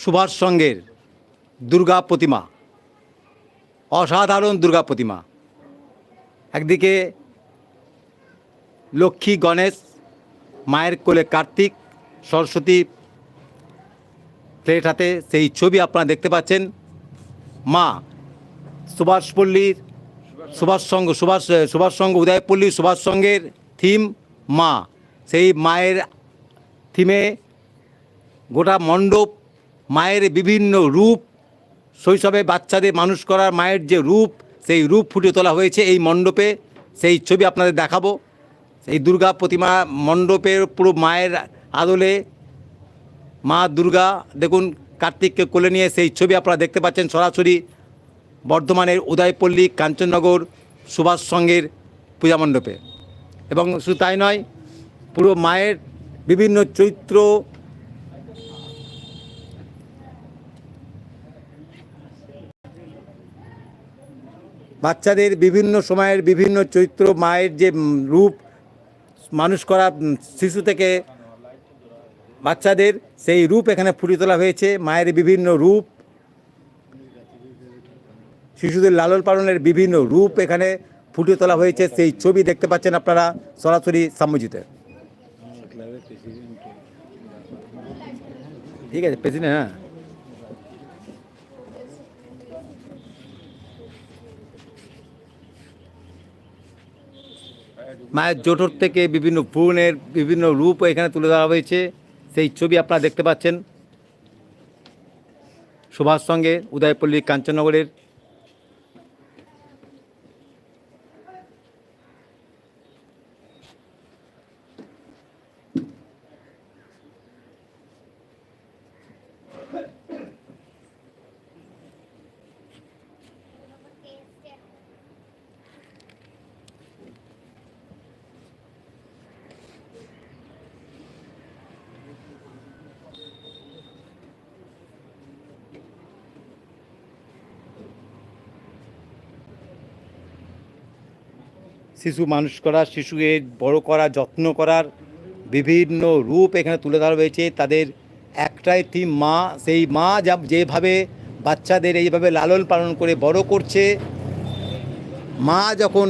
সুভাষ সঙ্গের দুর্গা প্রতিমা, অসাধারণ দুর্গা প্রতিমা। একদিকে লক্ষ্মী গণেশ, মায়ের কোলে কার্তিক, সরস্বতী প্লেট হাতে সেই ছবি আপনারা দেখতে পাচ্ছেন। মা সুভাষপল্লীর সুভাষ সংঘ সুভাষ সুভাষ সংঘ উদয়পল্লী সুভাষ সংঘের থিম মা। সেই মায়ের থিমে গোটা মণ্ডপ মায়ের বিভিন্ন রূপ, শৈশবে বাচ্চাদের মানুষ করার মায়ের যে রূপ, সেই রূপ ফুটিয়ে তোলা হয়েছে এই মণ্ডপে। সেই ছবি আপনাদের দেখাবো। সেই দুর্গা প্রতিমা মণ্ডপের পুরো মায়ের আদলে মা দুর্গা, দেখুন, কার্তিককে কোলে নিয়ে সেই ছবি আপনারা দেখতে পাচ্ছেন সরাসরি বর্ধমানের উদয়পল্লী, কাঞ্চননগর সুভাষ সংঘের পূজা মণ্ডপে। এবং শুধু তাই নয়, পুরো মায়ের বিভিন্ন চরিত্র বাচ্চাদের বিভিন্ন সময়ের বিভিন্ন চরিত্র, মায়ের যে রূপ মানুষ করা শিশু থেকে বাচ্চাদের সেই রূপ এখানে ফুটিয়ে তোলা হয়েছে। মায়ের বিভিন্ন রূপ, শিশুদের লালন পালনের বিভিন্ন রূপ এখানে ফুটিয়ে তোলা হয়েছে। সেই ছবি দেখতে পাচ্ছেন আপনারা সরাসরি সাম্যজিতে। ঠিক আছে প্রেসিডেন্ট হ্যাঁ। মায়ের জোটর থেকে বিভিন্ন ভ্রূণের বিভিন্ন রূপ এখানে তুলে ধরা হয়েছে। সেই ছবি আপনারা দেখতে পাচ্ছেন। সুভাষ সঙ্গে উদয়পল্লী কাঞ্চননগরের শিশু মানুষ করা, শিশুকে বড় করা, যত্ন করার বিভিন্ন রূপ এখানে তুলে ধরা হয়েছে। তাদের একটাই থিম মা, সেই মা যা, যেভাবে বাচ্চাদের এইভাবে লালন পালন করে বড় করছে, মা যখন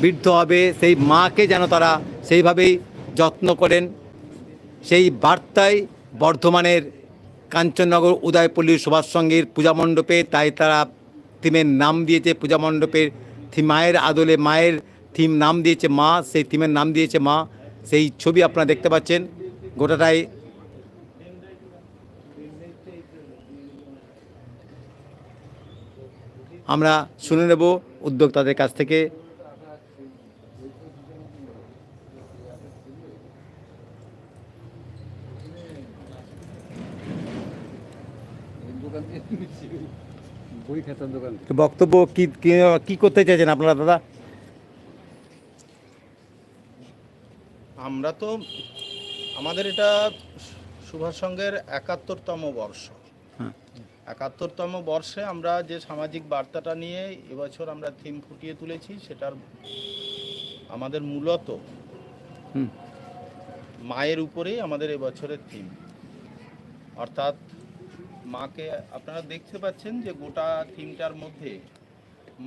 বৃদ্ধ হবে, সেই মাকে যেন তারা সেইভাবেই যত্ন করেন। সেই বার্তায় বর্ধমানের কাঞ্চননগর উদয়পল্লী সুভাষ সঙ্গীর পূজা মণ্ডপে, তাই তারা থিমের নাম দিয়েছে পূজা মণ্ডপের মায়ের আদলে মায়ের থিম নাম দিয়েছে মা, সেই থিমের নাম দিয়েছে মা। সেই ছবি আপনারা দেখতে পাচ্ছেন। গোটাটাই আমরা শুনে নেব উদ্যোক্তাদের কাছ থেকে। বই খাতার দোকান বক্তব্য কি কি- কি করতে চাইছেন আপনারা দাদা? আমরা তো আমাদের এটা সুভাষ সংঘের একাত্তরতম বর্ষ। হ্যাঁ। একাত্তরতম বর্ষে আমরা যে সামাজিক বার্তাটা নিয়ে এবছর আমরা থিম ফুটিয়ে তুলেছি সেটার আমাদের মূলত মায়ের উপরেই আমাদের এবছরের থিম। অর্থাৎ মাকে, আপনারা দেখতে পাচ্ছেন যে গোটা থিমটার মধ্যে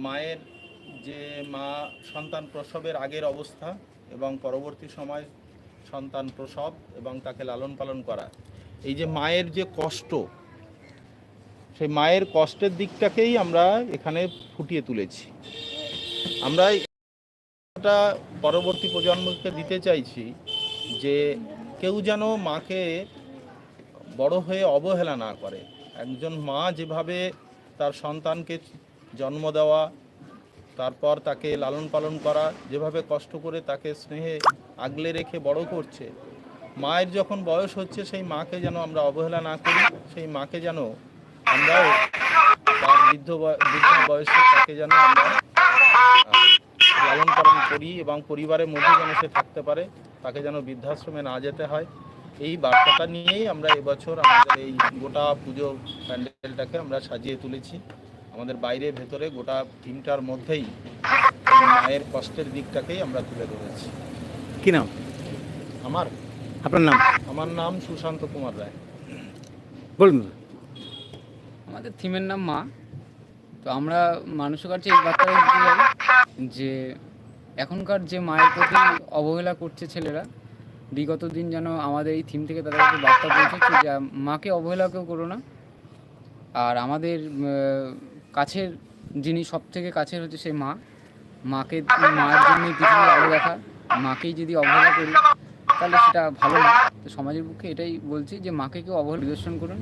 মায়ের যে মা সন্তান প্রসবের আগের অবস্থা এবং পরবর্তী সময় সন্তান প্রসব এবং তাকে লালন পালন করা। এই যে মায়ের যে কষ্ট, সেই মায়ের কষ্টের দিকটাকেই আমরা এখানে ফুটিয়ে তুলেছি। আমরা পরবর্তী প্রজন্মকে দিতে চাইছি যে কেউ যেন মাকে বড় হয়ে অবহেলা না করে। একজন মা যেভাবে তার সন্তানকে জন্ম দেওয়া, তারপর তাকে লালন পালন করা, যেভাবে কষ্ট করে তাকে স্নেহে আগলে রেখে বড় করছে, মায়ের যখন বয়স হচ্ছে সেই মাকে যেন আমরা অবহেলা না করি, সেই মাকে যেন আমরাও তার বৃদ্ধ বৃদ্ধ বয়সে তাকে যেন আমরা লালন পালন করি এবং পরিবারের মধ্যে যেন সে থাকতে পারে, তাকে যেন বৃদ্ধাশ্রমে না যেতে হয়। এই বার্তাটা নিয়েই আমরা এবছর আমাদের এই গোটা পুজো প্যান্ডেলটাকে আমরা সাজিয়ে তুলেছি। আমাদের বাইরে ভেতরে গোটা থিমটার মধ্যেই মায়ের কষ্টের দিকটাকেই আমরা তুলে ধরেছি। কি নাম? আমার? আপনার নাম? আমার নাম সুশান্ত কুমার রায়। বলুন আমাদের থিমের নাম মা। তো আমরা মানুষের কাছে এই বার্তা যে এখনকার যে মায়ের প্রতি অবহেলা করছে ছেলেরা বিগত দিন যেন আমাদের এই থিম থেকে তাদের কাছে বার্তা পৌঁছচ্ছে যে মাকে অবহেলা কেউ করো না। আর আমাদের কাছের যিনি সব থেকে কাছের হচ্ছে সেই মা মাকে মায়ের জন্য পৃথিবীর আলো দেখা। মাকেই যদি অবহেলা করি তাহলে সেটা ভালো না। তো সমাজের পক্ষে এটাই বলছি যে মাকে কেউ অবহেলা নিদর্শন করুন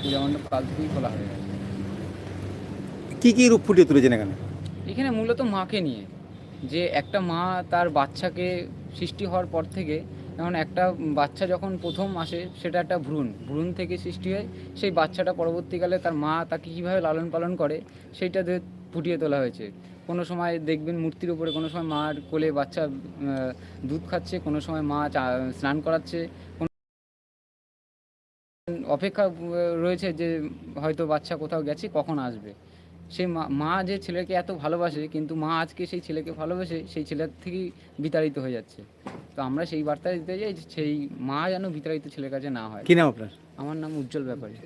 পূজা মণ্ডপ কাল থেকেই খোলা হয়ে গেছে। কি কি রূপ ফুটিয়ে তুলেছেন এখানে? এখানে মূলত মাকে নিয়ে। যে একটা মা তার বাচ্চাকে সৃষ্টি হওয়ার পর থেকে যেমন একটা বাচ্চা যখন প্রথম আসে, সেটা একটা ভ্রূণ। ভ্রূণ থেকে সৃষ্টি হয়, সেই বাচ্চাটা পরবর্তীকালে তার মা তাকে কীভাবে লালন পালন করে, সেইটা ফুটিয়ে তোলা হয়েছে। কোনো সময় দেখবেন মূর্তির উপরে, কোনো সময় মার কোলে বাচ্চা দুধ খাচ্ছে, কোনো সময় মা স্নান করাচ্ছে। অপেক্ষা রয়েছে যে হয়তো বাচ্চা কোথাও গেছে, কখন আসবে। সেই মা মা যে ছেলেকে এত ভালোবাসে কিন্তু মা আজকে সেই ছেলেকে ভালোবাসে সেই ছেলের থেকেই বিতাড়িত হয়ে যাচ্ছে। তো আমরা সেই বার্তা দিতে চাই সেই মা যেন বিতাড়িত ছেলের কাছে না হয়। কি নাম আপনার? আমার নাম উজ্জ্বল ব্যাপারী।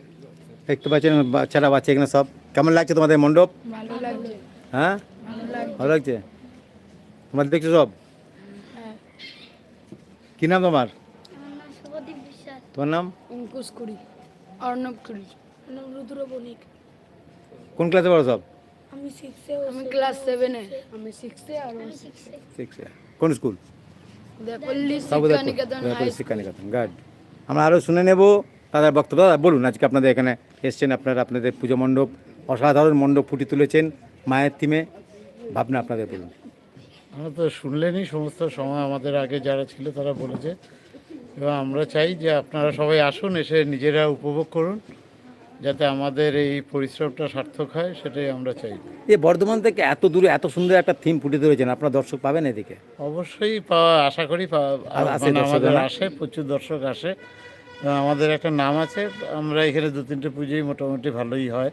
দেখতে পাচ্ছেন বাচ্চারা বাচ্চা এখানে সব। কেমন লাগছে তোমাদের মণ্ডপ? ভালো লাগছে। হ্যাঁ? ভালো লাগছে। ভালো লাগছে? তোমার দেখছ সব? হ্যাঁ। কি নাম তোমার? আমার নাম শুভদীপ বিশ্বাস। তোমার নাম? অঙ্কুশ কুড়ি। অর্ণব কুড়ি। রুদ্র বণিক। কোন ক্লাসে পড়ো সব? আমি সিক্সে আমি ক্লাস সেভেনে আমি সিক্সে আর ও সিক্সে সিক্সে কোন স্কুল দেপল্লি গাড আমরা আরও শুনে নেব তাদের বক্তব্য। দাদা বলুন আজকে আপনাদের এখানে এসছেন আপনারা আপনাদের পুজো মণ্ডপ অসাধারণ মণ্ডপ ফুটি তুলেছেন মায়ের থিমে ভাবনা আপনাদের বলুন। আমরা তো শুনলেনই সমস্ত সময় আমাদের আগে যারা ছিল তারা বলেছে। এবং আমরা চাই যে আপনারা সবাই আসুন এসে নিজেরা উপভোগ করুন। যাতে আমাদের এই পরিশ্রমটা সার্থক হয় সেটাই আমরা চাই। এই বর্ধমান থেকে এত দূরে এত সুন্দর একটা থিম ফুটে তুলেছেন আপনার দর্শক পাবেন এদিকে? অবশ্যই পাওয়া আশা করি মানে আমাদের আসে প্রচুর দর্শক আসে। আমাদের একটা নাম আছে আমরা এখানে দু তিনটে পুজোই মোটামুটি ভালোই হয়।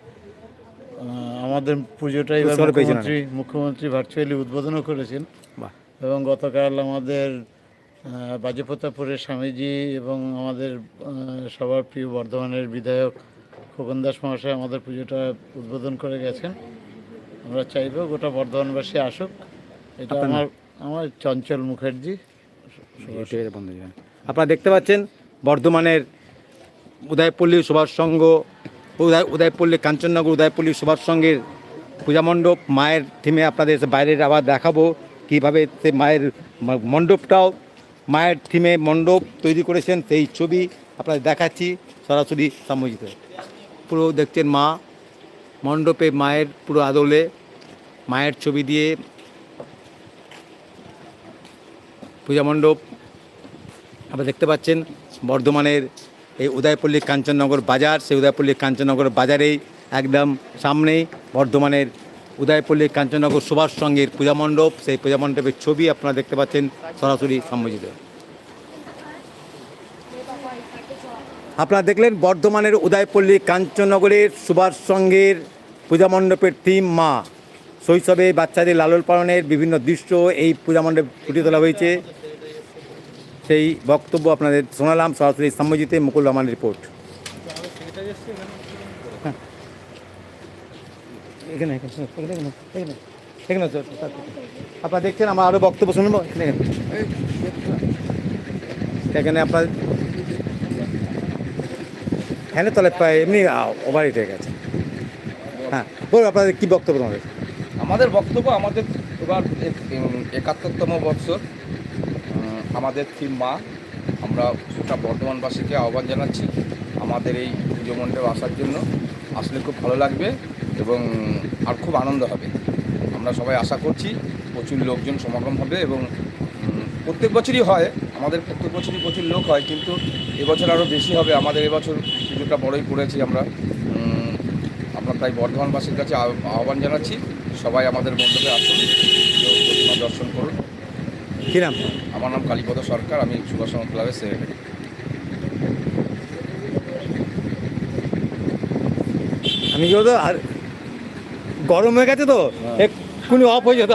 আমাদের পুজোটা এবার মুখ্যমন্ত্রী মুখ্যমন্ত্রী ভার্চুয়ালি উদ্বোধনও করেছেন। বাহ। এবং গতকাল আমাদের আহ, স্বামীজি এবং আমাদের সবার প্রিয় বর্ধমানের বিধায়ক খোকন দাস মহাশয় আমাদের পুজোটা উদ্বোধন করে গেছেন। আমরা চাইব গোটা বর্ধমানবাসী আসুক। এটা আমার আমার চঞ্চল মুখার্জি। আপনারা দেখতে পাচ্ছেন বর্ধমানের উদয়পল্লী সুভাষ সংঘ উদয় উদয়পল্লী কাঞ্চননগর উদয়পল্লী সুভাষ সংঘের পূজা মণ্ডপ। মায়ের থিমে আপনাদের বাইরের আবার দেখাবো কীভাবে সে মায়ের মণ্ডপটাও মায়ের থিমে মণ্ডপ তৈরি করেছেন সেই ছবি আপনাদের দেখাচ্ছি সরাসরি সাময়িক পুরো দেখছেন মা, মণ্ডপে মায়ের পুরো আদলে মায়ের ছবি দিয়ে পূজা মণ্ডপ। আপনারা দেখতে পাচ্ছেন বর্ধমানের এই উদয়পল্লী কাঞ্চননগর বাজার। সেই উদয়পল্লী কাঞ্চননগর বাজারেই একদম সামনেই বর্ধমানের উদয়পল্লী কাঞ্চননগর সুভাষ সঙ্গের পূজা মণ্ডপ। সেই পূজা মণ্ডপের ছবি আপনারা দেখতে পাচ্ছেন সরাসরি সম্মোচিত আপনারা দেখলেন বর্ধমানের উদয়পল্লী কাঞ্চননগরের সুভাষ সঙ্গের পূজা মণ্ডপের থিম মা শৈশবে বাচ্চাদের লালন পালনের বিভিন্ন দৃশ্য এই পূজা মণ্ডপে ফুটিয়ে তোলা হয়েছে সেই বক্তব্য আপনাদের শোনালাম, সরাসরি সম্মজিতে মুকুল রহমান রিপোর্ট হ্যাঁ। এখানে আপনারা দেখছেন, আমার আরও বক্তব্য শুনব। এখানে আপনার তলে প্রায় এমনি ওভার হিট হয়ে গেছে। হ্যাঁ বলুন, আপনাদের কী বক্তব্য তোমাদের? আমাদের বক্তব্য আমাদের এবার একাত্তরতম বৎসর আমাদের থিম মা, আমরা গোটা বর্ধমানবাসীকে আহ্বান জানাচ্ছি আমাদের এই পুজো মণ্ডপে আসার জন্য। আসলে খুব ভালো লাগবে এবং আর খুব আনন্দ হবে। আমরা সবাই আশা করছি প্রচুর লোকজন সমাগম হবে এবং প্রত্যেক বছরই হয়। আমাদের প্রত্যেক বছরই প্রচুর লোক হয় কিন্তু এবছর আরও বেশি হবে। আমাদের এবছর পুজোটা বড়ই করেছি আমরা। আমরা তাই বর্ধমানবাসীর কাছে আহ্বান জানাচ্ছি। সবাই আমাদের মণ্ডপে আসুন প্রতিমা দর্শন করুন। কী নাম? আমার নাম কালীপদ সরকার আমি সুভাষচন্দ্র ক্লাবের সেক্রেটারি। আমি কি বলতো আর গরম হয়ে গেছে তো? এক্ষুনি অফ হয়ে যেত